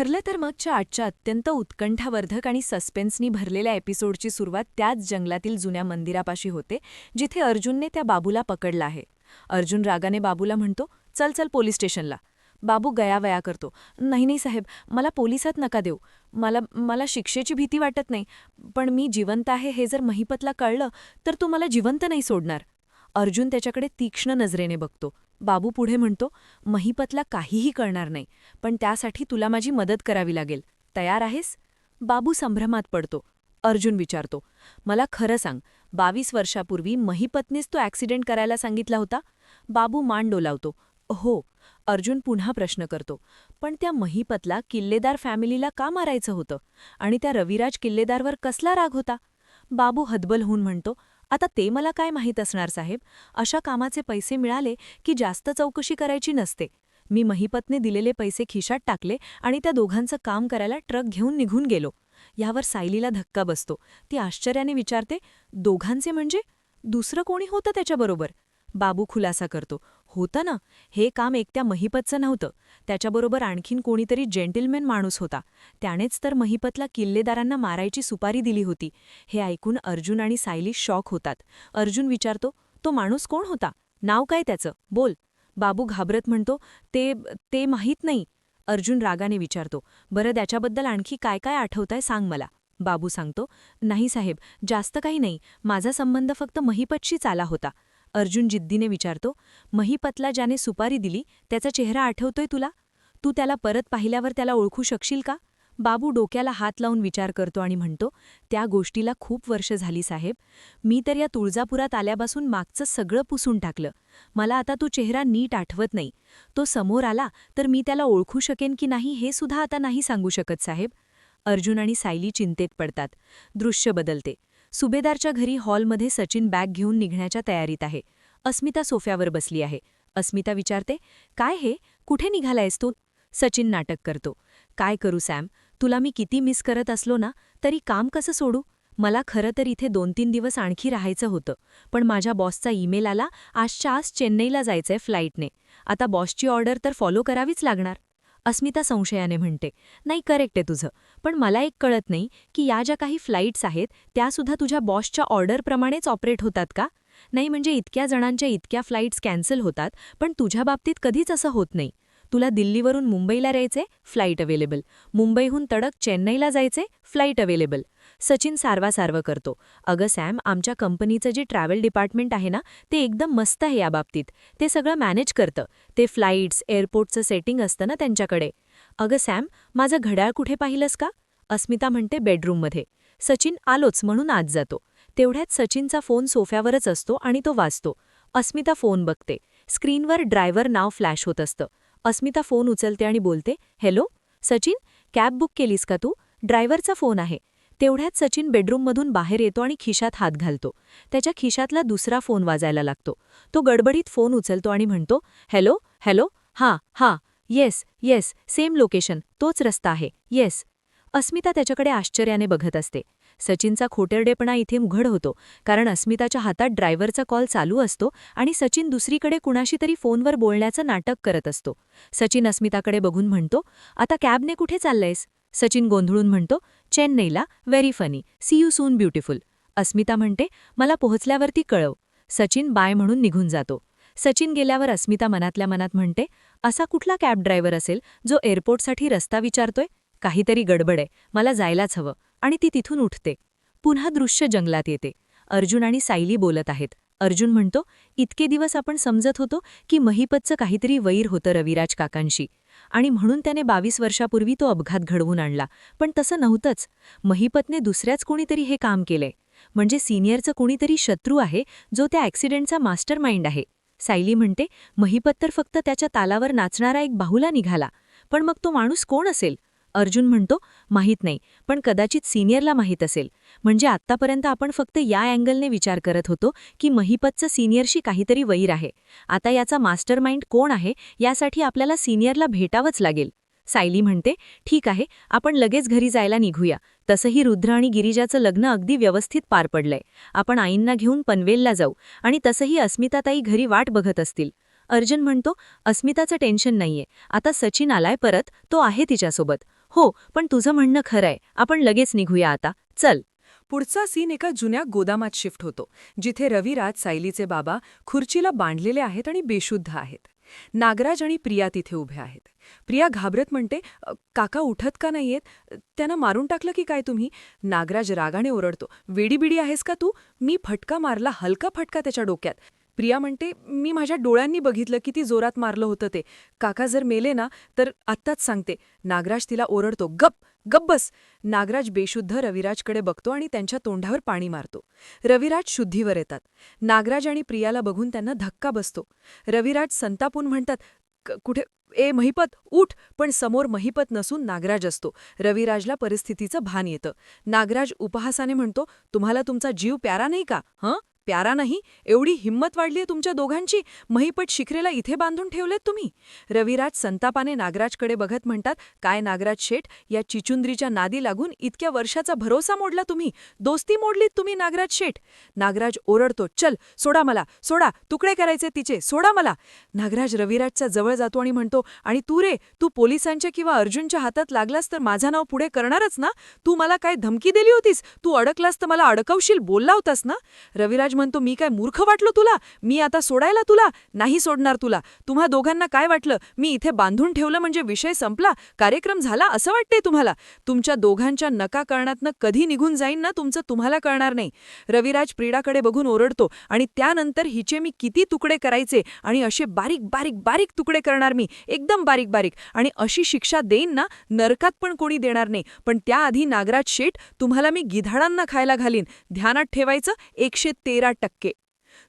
ठरलं तर मगच्या आजच्या अत्यंत उत्कंठावर्धक आणि सस्पेन्सनी भरलेल्या एपिसोडची सुरुवात त्याच जंगलातील जुन्या मंदिरापाशी होते जिथे अर्जुनने त्या बाबूला पकडला आहे. अर्जुन रागाने बाबूला म्हणतो चल चल पोलीस स्टेशनला. बाबू गयावया करतो. नाही नाही साहेब मला पोलिसात नका देऊ. मला मला शिक्षेची भीती वाटत नाही पण मी जिवंत आहे हे जर महिपतला कळलं तर तू मला जिवंत नाही सोडणार. अर्जुन त्याच्याकडे तीक्ष्ण नजरेने बघतो. बाबू पुढे म्हणतो महिपतला काहीही कळणार नाही पण त्यासाठी तुला माझी मदत करावी लागेल. तयार आहेस? बाबू संभ्रमात पडतो. अर्जुन विचारतो मला खरं सांग बावीस वर्षापूर्वी महिपतनेच तो ॲक्सिडेंट करायला सांगितला होता? बाबू मान डोलावतो हो. अर्जुन पुन्हा प्रश्न करतो पण त्या महिपतला किल्लेदार फॅमिलीला का मारायचं होतं? आणि त्या रविराज किल्लेदारवर कसला राग होता? बाबू हदबल होऊन म्हणतो आता ते मला काय माहीत असणार साहेब? अशा कामाचे पैसे मिळाले की जास्त चौकशी करायची नसते. मी महिपतने दिलेले पैसे खिशात टाकले आणि त्या दोघांचं काम करायला ट्रक घेऊन निघून गेलो. यावर सायलीला धक्का बसतो. ती आश्चर्याने विचारते दोघांचे म्हणजे? दुसरं कोणी होतं त्याच्याबरोबर? बाबू खुलासा करतो. होतं ना? हे काम एकट्या महिपतचं नव्हतं. त्याच्याबरोबर आणखीन कोणीतरी जेंटिलमेन माणूस होता. त्यानेच तर महिपतला किल्लेदारांना मारायची सुपारी दिली होती. हे ऐकून अर्जुन आणि सायली शॉक होतात. अर्जुन विचारतो तो माणूस कोण होता? नाव काय त्याचं? बोल. बाबू घाबरत म्हणतो ते ते माहीत नाही. अर्जुन रागाने विचारतो बरं त्याच्याबद्दल आणखी काय काय आठवतंय सांग मला. बाबू सांगतो नाही साहेब जास्त काही नाही. माझा संबंध फक्त महिपतशीच आला होता. अर्जुन जिद्दीने विचारतो महीपतला ज्याने सुपारी दिली त्याचा चेहरा आठवतोय तुला? तू त्याला परत पाहिल्यावर त्याला ओळखू शकशील का? बाबू डोक्याला हात लावून विचार करतो आणि म्हणतो त्या गोष्टीला खूप वर्ष झाली साहेब. मी तर या तुळजापुरात आल्यापासून मागचं सगळं पुसून टाकलं. मला आता तो चेहरा नीट आठवत नाही. तो समोर आला तर मी त्याला ओळखू शकेन की नाही हे सुद्धा आता नाही सांगू शकत साहेब. अर्जुन आणि सायली चिंतेत पडतात. दृश्य बदलते. सुभेदारच्या घरी हॉलमध्ये सचिन बॅग घेऊन निघण्याच्या तयारीत आहे. अस्मिता सोफ्यावर बसली आहे. अस्मिता विचारते काय हे? कुठे निघालायस तू? सचिन नाटक करतो. काय करू सॅम? तुला मी किती मिस करत असलो ना तरी काम कसं सोडू? मला खरं तर इथे दोन तीन दिवस आणखी राहायचं होतं पण माझ्या बॉसचा ईमेल आला आजच्या आज चेन्नईला जायचंय फ्लाईटने. आता बॉसची ऑर्डर तर फॉलो करावीच लागणार. अस्मिता संशयाने म्हणते नाही करेक्ट आहे तुझं. पण मला एक कळत नाही की या ज्या काही फ्लाईट्स आहेत त्यासुद्धा तुझ्या बॉसच्या ऑर्डरप्रमाणेच ऑपरेट होतात का? नाही म्हणजे इतक्या जणांच्या इतक्या फ्लाईट्स कॅन्सल होतात पण तुझ्या बाबतीत कधीच असं होत नाही. तुला दिल्लीवरून मुंबईला यायचे फ्लाईट अवेलेबल मुंबईहून तडक चेन्नईला जायचे फ्लाईट अवेलेबल सचिन सारवा सारवं करतो. अगं सॅम आमच्या कंपनीचं जे ट्रॅव्हल डिपार्टमेंट आहे ना ते एकदम मस्त आहे याबाबतीत. ते सगळं मॅनेज करतं. ते फ्लाईट्स एअरपोर्टचं सेटिंग असतं ना त्यांच्याकडे. अगं सॅम माझं घड्याळ कुठे पाहिलंस का? अस्मिता म्हणते बेडरूममध्ये. सचिन आलोच म्हणून आज जातो. तेवढ्यात सचिनचा फोन सोफ्यावरच असतो आणि तो वाचतो अस्मिता फोन बघते. स्क्रीनवर ड्रायव्हर नाव फ्लॅश होत असतं. अस्मिता फोन उचलते आणि बोलते हॅलो? सचिन कॅब बुक केलीस का तू? ड्रायव्हरचा फोन आहे. तेवढ्यात सचिन बेडरूममधून बाहेर येतो आणि खिशात हात घालतो. त्याच्या खिशातला दुसरा फोन वाजायला लागतो. तो गडबडीत फोन उचलतो आणि म्हणतो हॅलो हॅलो हां हां येस येस सेम लोकेशन तोच रस्ता आहे येस. अस्मिता त्याच्याकडे आश्चर्याने बघत असते. सचिनचा खोटेरडेपणा इथे उघड होतो कारण अस्मिताच्या हातात ड्रायव्हरचा कॉल चालू असतो आणि सचिन दुसरीकडे कुणाशी तरी फोनवर बोलण्याचं नाटक करत असतो. सचिन अस्मिताकडे बघून म्हणतो आता कॅबने कुठे चाललंयस? सचिन गोंधळून म्हणतो चेन्नईला very funny. See you soon beautiful Asmita म्हणते मला पोहोचल्यावरती कळव. सचिन बाय म्हणून निघून जातो. सचिन गेल्यावर अस्मिता मनातल्या मनात म्हणते असा कुठला कॅब ड्रायव्हर असेल जो एअरपोर्टसाठी रस्ता विचारतोय? काहीतरी गडबड आहे. मला जायलाच हवं. आणि ती तिथून उठते. पुन्हा दृश्य जंगलात येते. अर्जुन आणि सायली बोलत आहेत. अर्जुन म्हणतो इतके दिवस आपण समजत होतो की महिपतचं काहीतरी वैर होतं रविराज काकांशी. आणि म्हणून त्याने बावीस वर्षापूर्वी तो अपघात घडवून आणला. पण तसं नव्हतंच. महिपतने दुसऱ्याच कोणीतरी हे काम केलंय. म्हणजे सिनियरचं कोणीतरी शत्रू आहे जो त्या ॲक्सिडेंटचा मास्टर माइंड आहे. सायली म्हणते महिपत तर फक्त त्याच्या तालावर नाचणारा एक बाहुला निघाला. पण मग तो माणूस कोण असेल? अर्जुन म्हणतो माहीत नाही पण कदाचित सिनियरला माहीत असेल. म्हणजे आत्तापर्यंत आपण फक्त या अँगलने विचार करत होतो की महिपतचं सिनियरशी काहीतरी वैर आहे. आता याचा मास्टर कोण आहे यासाठी आपल्याला सिनियरला भेटावंच लागेल. सायली म्हणते ठीक आहे आपण लगेच घरी जायला निघूया. तसंही रुद्र आणि गिरिजाचं लग्न अगदी व्यवस्थित पार पडलंय. आपण आईंना घेऊन पनवेलला जाऊ आणि तसंही अस्मिताताई घरी वाट बघत असतील. अर्जुन म्हणतो अस्मिताचं टेन्शन नाहीये. आता सचिन आलाय परत तो आहे तिच्यासोबत. हो पण तुझं म्हणणं खरंय. आपण लगेच निघूया आता. चल. पुढचा सीन एका जुन्या गोदामात शिफ्ट होतो जिथे रविराज सायलीचे बाबा खुर्चीला बांधलेले आहेत आणि बेशुद्ध आहेत. नागराज आणि प्रिया तिथे उभे आहेत. प्रिया घाबरत म्हणते काका उठत का नाहीयेत? त्यांना मारून टाकलं की काय तुम्ही? नागराज रागाने ओरडतो वेडीबिडी आहेस का तू? मी फटका मारला हलका फटका त्याच्या डोक्यात. प्रिया म्हणते मी माझ्या डोळ्यांनी बघितलं किती जोरात मारलं होतं ते. काका जर मेले ना तर आत्ताच सांगते. नागराज तिला ओरडतो गप गप बस. नागराज बेशुद्ध रविराजकडे बघतो आणि त्यांच्या तोंडावर पाणी मारतो. रविराज शुद्धीवर येतात. नागराज आणि प्रियाला बघून त्यांना धक्का बसतो. रविराज संतापून म्हणतात कुठे? ए महिपत उठ. पण समोर महिपत नसून नागराज असतो. रविराजला परिस्थितीचं भान येतं. नागराज उपहासाने म्हणतो तुम्हाला तुमचा जीव प्यारा नाही का? हं? प्यारा नाही एवढी हिंमत वाढलीय तुमच्या दोघांची. महिपट शिखरेला इथे बांधून ठेवलेत तुम्ही. रविराज संतापाने नागराजकडे बघत म्हणतात काय नागराज शेठ या चिचुंद्रीच्या नादी लागून इतक्या वर्षाचा भरोसा मोडला तुम्ही. दोस्ती मोडलीत तुम्ही नागराज शेठ. नागराज ओरडतो चल सोडा मला सोडा तुकडे करायचे तिचे सोडा मला. नागराज रविराजच्या जवळ जातो आणि म्हणतो आणि तू रे तू पोलिसांच्या किंवा अर्जुनच्या हातात लागलास तर माझं नाव पुढे करणारच ना? तू मला काय धमकी दिली होतीस? तू अडकलास तर मला अडकवशील बोलला होतास ना? रविराज म्हणतो मी काय मूर्ख वाटलो तुला? मी आता सोडायला तुला? नाही सोडणार तुला. तुम्हा दोघांना काय वाटलं? मी इथे बांधून ठेवलं म्हणजे विषय संपला? कार्यक्रम झाला असं वाटते तुम्हाला? तुमच्या दोघांच्या नका करण्यातनं कधी निघून जाईन ना तुमचं तुम्हाला कळणार नाही. रविराज प्रीडाकडे बघून ओरडतो आणि त्यानंतर हिचे मी किती तुकडे करायचे आणि असे बारीक बारीक बारीक तुकडे करणार मी. एकदम बारीक बारीक. आणि अशी शिक्षा देईन ना नरकात पण कोणी देणार नाही. पण त्याआधी नागराज शेठ तुम्हाला मी गिधाडांना खायला घालीन. ध्यानात ठेवायचं एकशे तेरा तेरा टक्के.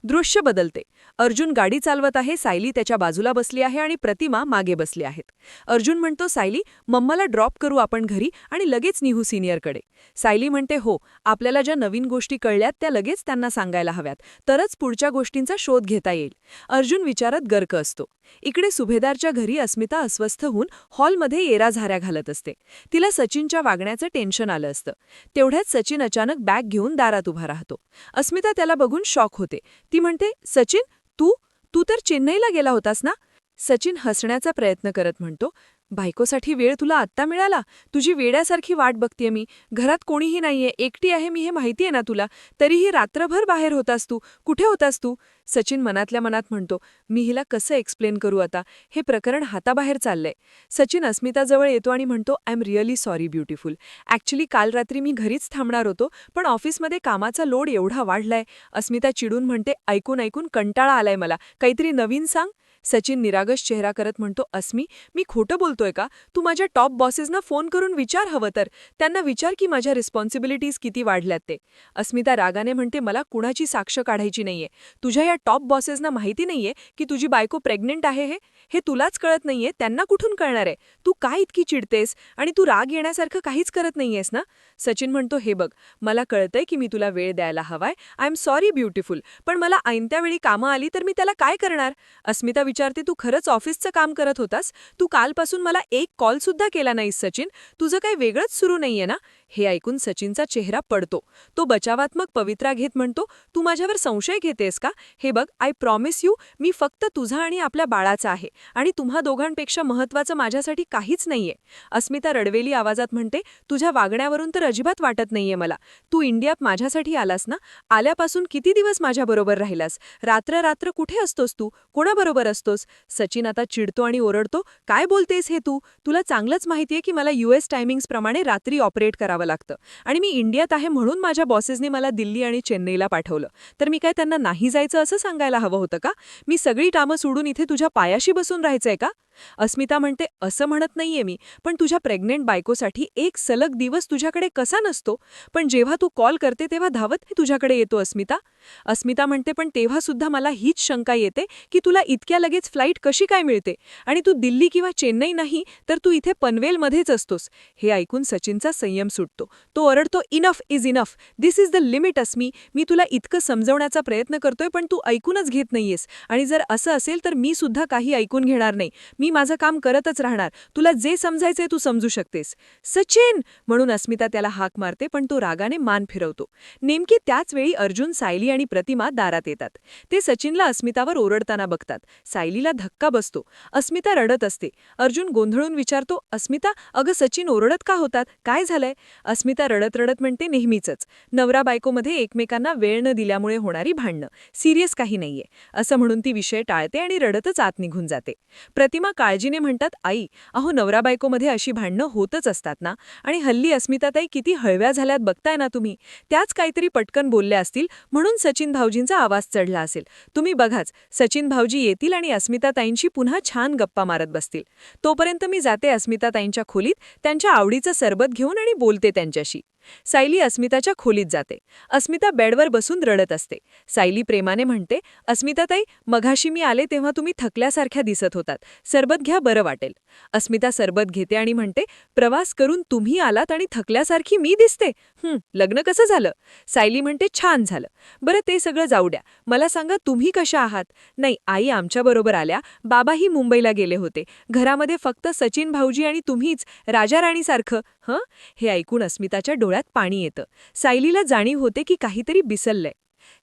दृश्य बदलते. अर्जुन गाडी चालवत आहे सायली त्याच्या बाजूला बसली आहे आणि प्रतिमा मागे बसली आहेत. अर्जुन म्हणतो सायली मम्माला ड्रॉप करू आपण घरी आणि लगेच निहू सिनियरकडे. सायली म्हणते हो आपल्याला ज्या नवीन गोष्टी कळल्यात त्या लगेच त्यांना सांगायला हव्यात. तरच पुढच्या गोष्टींचा शोध घेता येईल. अर्जुन विचारत गर्क असतो. इकडे सुभेदारच्या घरी अस्मिता अस्वस्थ होऊन हॉलमध्ये येराझाऱ्या घालत असते. तिला सचिनच्या वागण्याचं टेन्शन आलं असतं. तेवढ्यात सचिन अचानक बॅग घेऊन दारात उभा राहतो. अस्मिता त्याला बघून शॉक होते. ती म्हणते सचिन तू तू तर चेन्नईला गेला होतास ना? सचिन हसण्याचा प्रयत्न करत म्हणतो बायकोसाठी वेळ तुला आत्ता मिळाला? तुझी वेड्यासारखी वाट बघतेय मी. घरात कोणीही नाहीये. एकटी आहे मी हे माहितीये ना तुला. तरीही रात्रभर बाहेर होतास तू. कुठे होतास तू? सचिन मनातल्या मनात म्हणतो मी हिला कसं एक्सप्लेन करू आता? हे प्रकरण हाताबाहेर चाललंय. सचिन अस्मिताजवळ येतो आणि म्हणतो I am really sorry beautiful actually काल रात्री मी घरीच थांबणार होतो पण ऑफिसमध्ये कामाचा लोड एवढा वाढलाय. अस्मिता चिडून म्हणते ऐकून ऐकून कंटाळा आलाय मला. काहीतरी नवीन सांग. सचिन निरागस चेहरा करत म्हणतो अस्मी मी खोटं बोलतोय का? तू माझ्या टॉप बॉसेसना फोन करून विचार हवं तर. त्यांना विचार की माझ्या रिस्पॉन्सिबिलिटीज किती वाढल्यात ते. अस्मिता रागाने म्हणते मला कुणाची साक्ष काढायची नाहीये. तुझ्या या टॉप बॉसेसना माहिती नाहीये की तुझी बायको प्रेग्नेंट आहे हे? हे तुलाच कळत नाहीये. त्यांना कुठून कळणार आहे? तू काय इतकी चिडतेस? आणि तू राग येण्यासारखं काहीच करत नाहीयेस ना? सचिन म्हणतो हे बघ मला कळतंय की मी तुला वेळ द्यायला हवाय. आय एम सॉरी ब्युटिफुल पण मला ऐनत्या वेळी कामं आली तर मी त्याला काय करणार? अस्मिता विचारते तू खरंच ऑफिसचं काम करत होतास? तू कालपासून मला एक कॉल सुद्धा केला नाहीस सचिन. तुझं काही वेगळंच सुरू नाहीये ना? हे ऐकून सचिनचा चेहरा पडतो. तो बचावात्मक पवित्रा घेत म्हणतो तू माझ्यावर संशय घेतेस का? हे बघ आय प्रॉमिस यू मी फक्त तुझा आणि आपल्या बाळाचा आहे आणि तुम्हा दोघांपेक्षा महत्वाचं माझ्यासाठी काहीच नाहीये. अस्मिता रडवेली आवाजात म्हणते तुझ्या वागण्यावरून तर अजिबात वाटत नाहीये मला. तू इंडियात माझ्यासाठी आलास ना? आल्यापासून किती दिवस माझ्याबरोबर राहिलास? रात्र रात्र कुठे असतोस तू? कोणाबरोबर असतोस? सचिन आता चिडतो आणि ओरडतो काय बोलतेस हे तू? तुला चांगलंच माहितीये की मला युएस टायमिंग्सप्रमाणे रात्री ऑपरेट करावं लागतं. आणि मी इंडियात आहे म्हणून माझ्या बॉसेसनी मला दिल्ली आणि चेन्नईला पाठवलं. तर मी काय त्यांना नाही जायचं असं सांगायला हवं होतं का? मी सगळी कामं सोडून इथे तुझ्या पायाशी बसून राहायचंय का? अस्मिता म्हणते असं म्हणत नाहीये मी पण तुझ्या प्रेग्नेंट बायकोसाठी एक सलग दिवस तुझ्याकडे कसा नसतो पण जेव्हा तू कॉल करते तेव्हा धावत मी तुझ्याकडे येतो अस्मिता. अस्मिता म्हणते पण तेव्हा सुद्धा मला हीच शंका येते की तुला इतक्या लगेच फ्लाईट कशी काय मिळते? आणि तू दिल्ली किंवा चेन्नई नाही तर तू इथे पनवेलमध्येच असतोस. हे ऐकून सचिनचा संयम सुटतो. तो ओरडतो enough is enough this is the limit Asmi. मी तुला इतकं समजवण्याचा प्रयत्न करतोय पण तू ऐकूनच घेत नाहीयेस. आणि जर असं असेल तर मी सुद्धा काही ऐकून घेणार नाही. मी माझं काम करतच राहणार. तुला जे समजायचंय तू समजू शकतेस. सचिन! म्हणून अस्मिता त्याला हाक मारते पण तो रागाने मान फिरवतो. नेमकी त्याच वेळी अर्जुन सायली आणि प्रतिमा दारात येतात. ते सचिनला अस्मितावर ओरडताना बघतात. सायलीला धक्का बसतो. अस्मिता रडत असते. अर्जुन गोंधळून विचारतो अस्मिता अगं सचिन ओरडत का होतात? काय झालंय? अस्मिता रडत रडत म्हणते नेहमीच. नवरा बायकोमध्ये एकमेकांना वेळ न दिल्यामुळे होणारी भांडणं. सिरियस काही नाहीये. असं म्हणून ती विषय टाळते आणि रडतच आत निघून जाते. प्रतिमा काळजीने म्हणतात आई अहो नवरा बायकोमध्ये अशी भांडणं होतच असतात ना. आणि हल्ली अस्मिताताई किती हळव्या झाल्यात बघताय ना तुम्ही. त्याच काहीतरी पटकन बोलल्या असतील म्हणून सचिन भाऊजींचा आवाज चढला असेल. तुम्ही बघाच सचिन भाऊजी येतील आणि अस्मिताताईंशी पुन्हा छान गप्पा मारत बसतील. तोपर्यंत मी जाते अस्मिताताईंच्या खोलीत त्यांच्या आवडीचं सरबत घेऊन आणि बोलते त्यांच्याशी. सायली अस्मिताच्या खोलीत जाते. अस्मिता बेडवर बसून रडत असते. सायली प्रेमाने म्हणते अस्मिताताई मघाशी मी आले तेव्हा तुम्ही थकल्यासारख्या दिसत होतात. सरबत घ्या बरं वाटेल. अस्मिता सरबत घेते आणि म्हणते प्रवास करून तुम्ही आलात आणि थकल्यासारखी मी दिसते. हं लग्न कसं झालं? सायली म्हणते छान झालं. बरं ते सगळं जाऊ द्या. मला सांगा तुम्ही कशा आहात? नाही आई आमच्याबरोबर आल्या. बाबाही मुंबईला गेले होते. घरामध्ये फक्त सचिन भाऊजी आणि तुम्हीच राजा राणीसारखं हं? हे ऐकून अस्मिताच्या डोळ्यात पाणी येतं. सायलीला जाणीव होते की काहीतरी बिसललंय.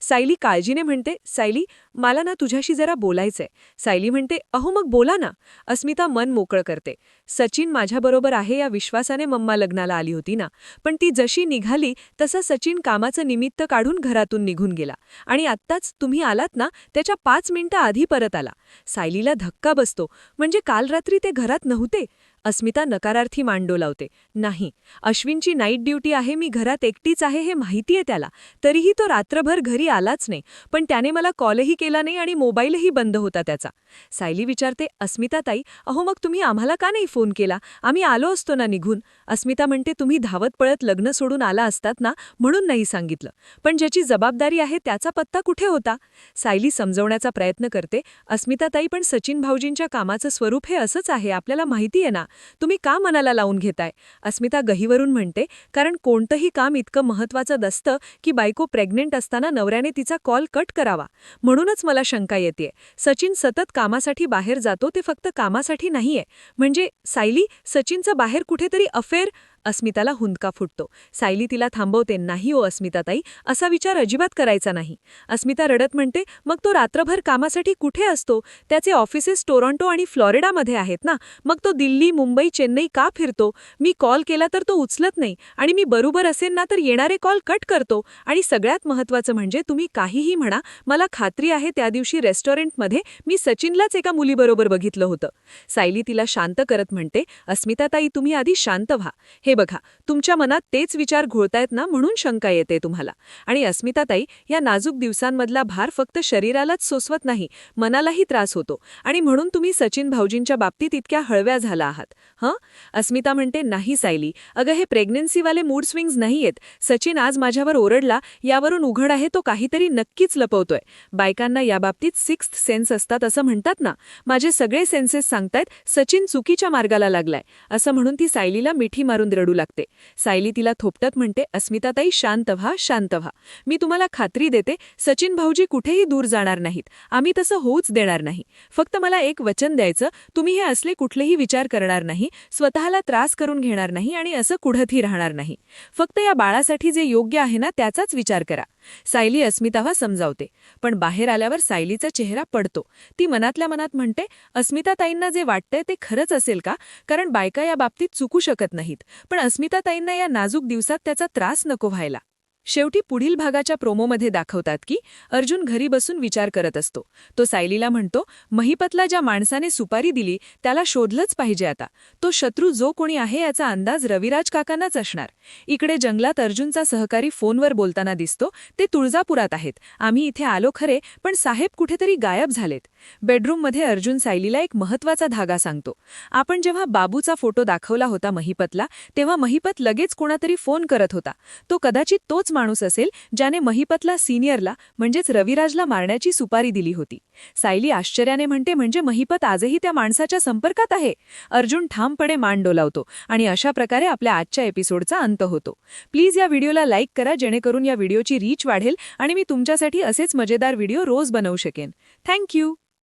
सायली काळजीने म्हणते सायली मला ना तुझ्याशी जरा बोलायचंय. सायली म्हणते अहो मग बोला ना. अस्मिता मन मोकळं करते. सचिन माझ्याबरोबर आहे या विश्वासाने मम्मा लग्नाला आली होती ना. पण ती जशी निघाली तसं सचिन कामाचं निमित्त काढून घरातून निघून गेला. आणि आत्ताच तुम्ही आलात ना त्याच्या पाच मिनिटं आधी परत आला. सायलीला धक्का बसतो. म्हणजे काल रात्री ते घरात नव्हते? अस्मिता नकारार्थी मांडो लावते. नाही अश्विनची नाईट ड्युटी आहे मी घरात एकटीच आहे हे माहितीये त्याला. तरीही तो रात्रभर घरी आलाच नाही पण त्याने मला कॉलही केला नाही आणि मोबाईलही बंद होता त्याचा. सायली विचारते अस्मिता ताई अहो मग तुम्ही आम्हाला का नाही फोन केला? आम्ही आलो असतो ना निघून. अस्मिता म्हणते तुम्ही धावत पळत लग्न सोडून आला असतात ना म्हणून नाही सांगितलं. पण ज्याची जबाबदारी आहे त्याचा पत्ता कुठे होता? सायली समजवण्याचा प्रयत्न करते अस्मिताताई पण सचिन भाऊजींच्या कामाचं स्वरूप हे असंच आहे आपल्याला माहिती आहे ना. तुम्ही का मनाला लावून घेताय? अस्मिता गहीवरून म्हणते कारण कोणतंही काम इतकं महत्वाचं दसतं की बायको प्रेग्नेंट असताना नवऱ्याने तिचा कॉल कट करावा. म्हणूनच मला शंका येते सचिन सतत कामासाठी बाहेर जातो ते फक्त कामासाठी नाहीये. म्हणजे सायली सचिनचं बाहेर कुठेतरी अफेअर अस्मिताला हुंदका फुटतो. सायली तिला थांबवते नाही ओ अस्मिताताई असा विचार अजिबात करायचा नाही. अस्मिता रडत म्हणते मग तो रात्रभर कामासाठी कुठे असतो? त्याचे ऑफिसेस टोरंटो आणि फ्लॉरिडामध्ये आहेत ना. मग तो दिल्ली मुंबई चेन्नई का फिरतो? मी कॉल केला तर तो उचलत नाही आणि मी बरोबर असेल ना तर येणारे कॉल कट करतो. आणि सगळ्यात महत्त्वाचं म्हणजे तुम्ही काहीही म्हणा मला खात्री आहे त्या दिवशी रेस्टॉरंटमध्ये मी सचिनलाच एका मुलीबरोबर बघितलं होतं. सायली तिला शांत करत म्हणते अस्मिताताई तुम्ही आधी शांत व्हा. हे बघा तुमच्या मनात तेच विचार घोळतायत ना म्हणून शंका येते तुम्हाला. आणि अस्मिताताई या नाजूक दिवसांमधला भार फक्त शरीरालाच सोसवत नाही मनालाही त्रास होतो. आणि म्हणून तुम्ही सचिन भाऊजींच्या बाबतीत इतक्या हळव्या झाला आहात. हं? अस्मिता म्हणते नाही सायली. अगं हे प्रेग्नन्सीवाले मूड स्विंग्स नाहीयेत. सचिन आज माझ्यावर ओरडला यावरून उघड आहे तो काहीतरी नक्कीच लपवतोय. बायकांना याबाबतीत सिक्स्थ सेन्स असतात असं म्हणतात ना. माझे सगळे सेन्सेस सांगतायत सचिन चुकीच्या मार्गाला लागलाय. असं म्हणून ती सायलीला मिठी मारून रडू लागते. सायली तिला थोपटत म्हणते अस्मिताताई शांत व्हा शांत व्हा. मी तुम्हाला खात्री देते सचिन भाऊजी कुठेही दूर जाणार नाहीत. आम्ही तसं होऊच देणार नाही. फक्त मला एक वचन द्यायचं तुम्ही हे असले कुठलेही विचार करणार नाही स्वतःला त्रास करून घेणार नाही आणि असं कुढतही राहणार नाही. फक्त या बाळासाठी जे योग्य आहे ना त्याचाच विचार करा. सायली अस्मितावा समजावते. पण बाहेर आल्यावर सायलीचा चेहरा पडतो. ती मनातल्या मनात म्हणते अस्मिताताईंना जे वाटतंय ते खरंच असेल का? कारण बायका या बाबतीत चुकू शकत नाहीत. पण अस्मिताताईंना या नाजूक दिवसात त्याचा त्रास नको व्हायला. शेवटी पुढील भागाच्या प्रोमोमध्ये दाखवतात की अर्जुन घरी बसून विचार करत असतो. तो सायलीला म्हणतो महिपतला ज्या माणसाने सुपारी दिली त्याला शोधलंच पाहिजे आता. तो शत्रू जो कोणी आहे याचा अंदाज रविराज काकांनाच असणार. इकडे जंगलात अर्जुनचा सहकारी फोनवर बोलताना दिसतो ते तुळजापुरात आहेत. आम्ही इथे आलो खरे पण साहेब कुठेतरी गायब झालेत. बेडरूममध्ये अर्जुन सायलीला एक महत्त्वाचा धागा सांगतो. आपण जेव्हा बाबूचा फोटो दाखवला होता महिपतला तेव्हा महिपत लगेच कोणातरी फोन करत होता. तो कदाचित तोच माणूस असेल ज्याने महिपतला सिनियरला म्हणजेच रविराजला मारण्याची सुपारी दिली होती. सायली आश्चर्याने म्हणते म्हणजे महिपत आजही त्या माणसाच्या संपर्कात आहे? अर्जुन ठामपणे मान डोलावतो आणि अशा प्रकारे आपल्या आजच्या एपिसोडचा अंत होतो. प्लीज या व्हिडिओला लाईक करा जेणेकरून या व्हिडिओची रीच वाढेल आणि मी तुमच्यासाठी असेच मजेदार व्हिडिओ रोज बनवू शकेन. थँक्यू!